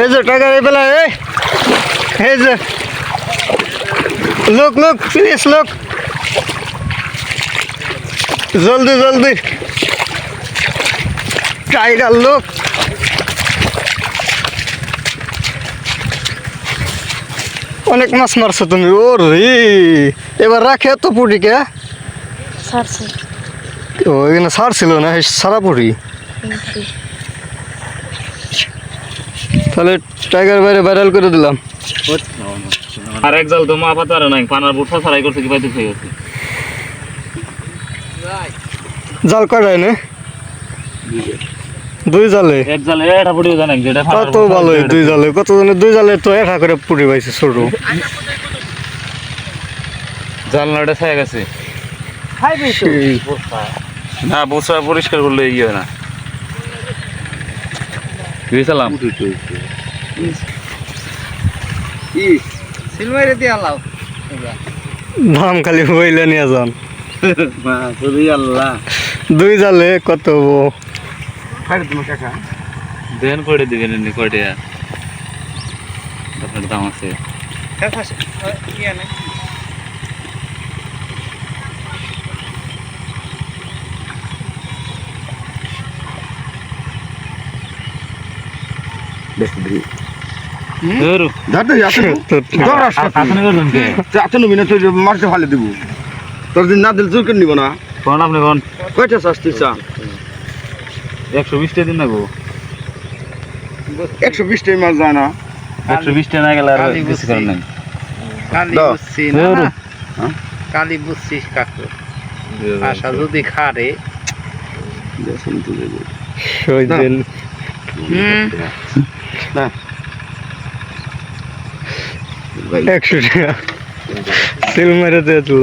এই যে টাকা এই বেলা এই যে লোক লোক প্লিজ লোক। জলদি জলদি। টাইগার লোক। অনেক মাছ মারছো তুমি ও রে এবার রাখে এত পুটিকে ও এখানে ছাড়ছিল না এই সারা পুটি। তাহলে টাইগার বাইরে ভাইরাল করে দিলাম। আর এক জাল তো মা পাতা নাই পানার বুটটা ছাড়াই করছে কি পাইতে খেয়ে গেছে জাল কয়টায় না? দুই জালে? এক জালে এটা পড়িও জানেন যেটা কত ভালো দুই জালে? কত জনের দুই জালে তো একা করে পুটি পাইছে ছোট। জানলাটা ছায়া গেছে। খাইবি তো এই না বসা পরিষ্কার করলে ইয়ে হয় না। বুঝলাম সিলমাইরে দিয়ে আলাও দাম খালি বইলে নিয়ে যান। আল্লাহ। দুই জালে কত হব? দেন করে দিবেন এমনি কয়টা? আপনার দাম আছে। ধরু। কে? নবী না তুই মারতে ভালো দিব। তোর দিন না দিল জোর করে নিব না। কোন আপনি কোন? কয়টা চাষ তুই চা? একশো বিশটা দিন না গো। একশো বিশটাই মাছ যায় না। একশো বিশটা না গেলে আর করেন নাই। কালি। বুঝছি না কালি বুঝছিস কাকু। আশা যদি খারে। সই দিন। হুম একশো টাকা। সিল মেরে দিয়ে দিল।